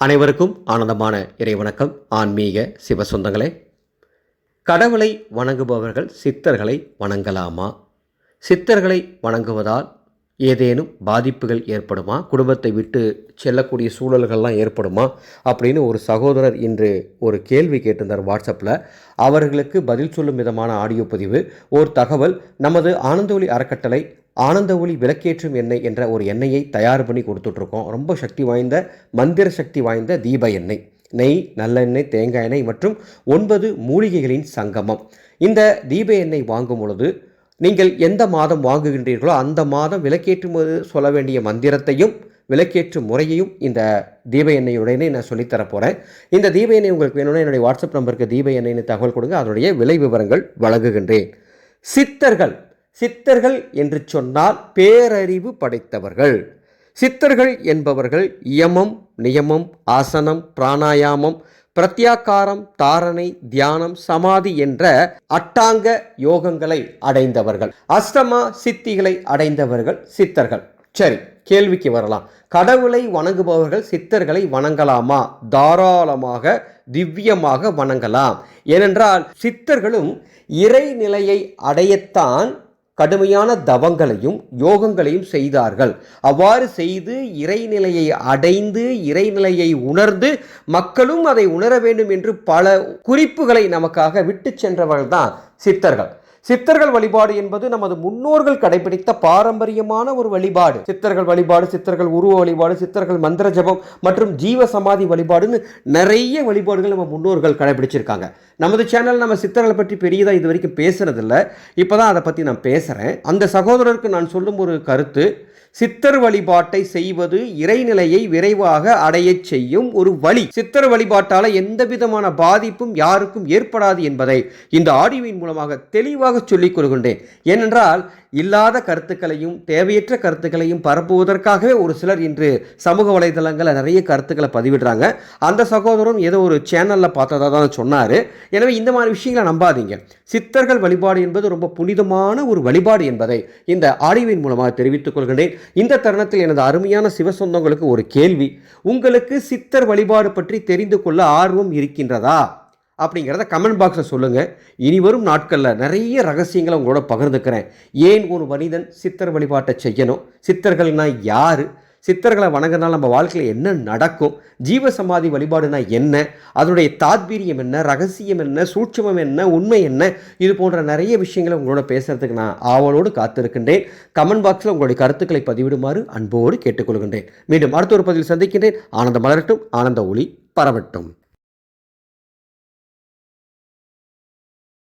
அனைவருக்கும் ஆனந்தமான இறைவணக்கம். ஆன்மீக சிவ சொந்தங்களே கடவுளை வணங்குபவர்கள் சித்தர்களை வணங்கலாமா? சித்தர்களை வணங்குவதால் ஏதேனும் பாதிப்புகள் ஏற்படுமா? குடும்பத்தை விட்டு செல்லக்கூடிய சூழல்கள்லாம் ஏற்படுமா? அப்படின்னு ஒரு சகோதரர் இன்று ஒரு கேள்வி கேட்டிருந்தார் வாட்ஸ்அப்பில். அவர்களுக்கு பதில் சொல்லும் விதமான ஆடியோ பதிவு ஒரு தகவல் நமது ஆனந்தவொலி அறக்கட்டளை ஆனந்த ஒளி விளக்கேற்றும் எண்ணெய் என்ற ஒரு எண்ணெயை தயார் பண்ணி கொடுத்துட்ருக்கோம். ரொம்ப சக்தி வாய்ந்த மந்திர சக்தி வாய்ந்த தீப எண்ணெய். நெய் நல்லெண்ணெய் தேங்காய் எண்ணெய் மற்றும் ஒன்பது மூலிகைகளின் சங்கமம். இந்த தீப எண்ணெய் வாங்கும் பொழுது நீங்கள் எந்த மாதம் வாங்குகின்றீர்களோ அந்த மாதம் விலக்கேற்றும்போது சொல்ல வேண்டிய மந்திரத்தையும் விலக்கேற்றும் முறையையும் இந்த தீப எண்ணெயுடனே நான் சொல்லித்தர போகிறேன் இந்த தீப எண்ணெய் உங்களுக்கு வேணும்னா என்னுடைய வாட்ஸ்அப் நம்பருக்கு தீப எண்ணெய்னு தகவல் கொடுங்க. அதனுடைய விலை விவரங்கள் வழங்குகின்றேன். சித்தர்கள் சித்தர்கள் என்று சொன்னால் பேரறிவு படைத்தவர்கள். சித்தர்கள் என்பவர்கள் யமம் நியமம் ஆசனம் பிராணாயாமம் பிரத்யாகாரம் தாரணை தியானம் சமாதி என்ற அட்டாங்க யோகங்களை அடைந்தவர்கள். அஷ்டமா சித்திகளை அடைந்தவர்கள் சித்தர்கள். சரி கேள்விக்கு வரலாம். கடவுளை வணங்குபவர்கள் சித்தர்களை வணங்கலாமா? தாராளமாக திவ்யமாக வணங்கலாம். ஏனென்றால் சித்தர்களும் இறைநிலையை அடையத்தான் கடுமையான தவங்களையும் யோகங்களையும் செய்தார்கள். அவ்வாறு செய்து இறைநிலையை அடைந்து இறைநிலையை உணர்ந்து மக்களும் அதை உணர வேண்டும் என்று பல குறிப்புகளை நமக்காக விட்டு சென்றவர்கள் தான் சித்தர்கள். சித்தர்கள் வழிபாடு என்பது நமது முன்னோர்கள் கடைபிடித்த பாரம்பரியமான ஒரு வழிபாடு. சித்தர்கள் வழிபாடு சித்தர்கள் உருவ வழிபாடு சித்தர்கள் மந்திர ஜபம் மற்றும் ஜீவ சமாதி வழிபாடுன்னு நிறைய வழிபாடுகள் நம்ம முன்னோர்கள் கடைபிடிச்சிருக்காங்க. நமது சேனல் நம்ம சித்தர்களை பற்றி பெரியதாக இது வரைக்கும் பேசுறதில்ல. இப்போ தான் அதை பற்றி நான் பேசுகிறேன் அந்த சகோதரருக்கு நான் சொல்லும் ஒரு கருத்து சித்தர் வழிபாட்டை செய்வது இறைநிலையை விரைவாக அடையச் செய்யும் ஒரு வழி. சித்தர் வழிபாட்டால் எந்த விதமான பாதிப்பும் யாருக்கும் ஏற்படாது என்பதை இந்த ஆடியோவின் மூலமாக தெளிவாக சொல்லிக் கொள்கின்றேன். ஏனென்றால் இல்லாத கருத்துக்களையும் தேவையற்ற கருத்துக்களையும் பரப்புவதற்காகவே ஒரு சிலர் இன்று சமூக வலைதளங்களில் நிறைய கருத்துக்களை பதிவிடுறாங்க. அந்த சகோதரரும் ஏதோ ஒரு சேனலில் பார்த்ததாக தான் சொன்னார். எனவே இந்த மாதிரி விஷயங்களை நம்பாதீங்க. சித்தர்கள் வழிபாடு என்பது ரொம்ப புனிதமான ஒரு வழிபாடு என்பதை இந்த ஆடியோவின் மூலமாக தெரிவித்துக் கொள்கின்றேன். இந்த தருணத்தில் எனது அருமையான சிவசொந்தங்களுக்கு ஒரு கேள்வி. உங்களுக்கு சித்தர் வழிபாடு பற்றி தெரிந்து கொள்ள ஆர்வம் இருக்கின்றதா? அப்படிங்கிறத கமெண்ட் பாக்ஸில் சொல்லுங்கள் இனி வரும் நாட்களில் நிறைய ரகசியங்களை உங்களோட பகிர்ந்துக்கிறேன். ஏன் ஒரு மனிதன் சித்தர் வழிபாட்டை செய்யணும்? சித்தர்கள்னா யார்? சித்தர்களை வணங்குறதுனால நம்ம வாழ்க்கையில் என்ன நடக்கும்? ஜீவ சமாதி வழிபாடுனா என்ன? அதனுடைய தாத்பீரியம் என்ன? ரகசியம் என்ன? சூட்சமம் என்ன? உண்மை என்ன? இது போன்ற நிறைய விஷயங்களை உங்களோட பேசுகிறதுக்கு நான் ஆவலோடு காத்திருக்கின்றேன். கமெண்ட் பாக்ஸில் உங்களுடைய கருத்துக்களை பதிவிடுமாறு அன்போடு கேட்டுக்கொள்கின்றேன். மீண்டும் அடுத்த ஒரு பதிவில் சந்திக்கின்றேன். ஆனந்த மலரட்டும். ஆனந்த ஒளி பரவட்டும்.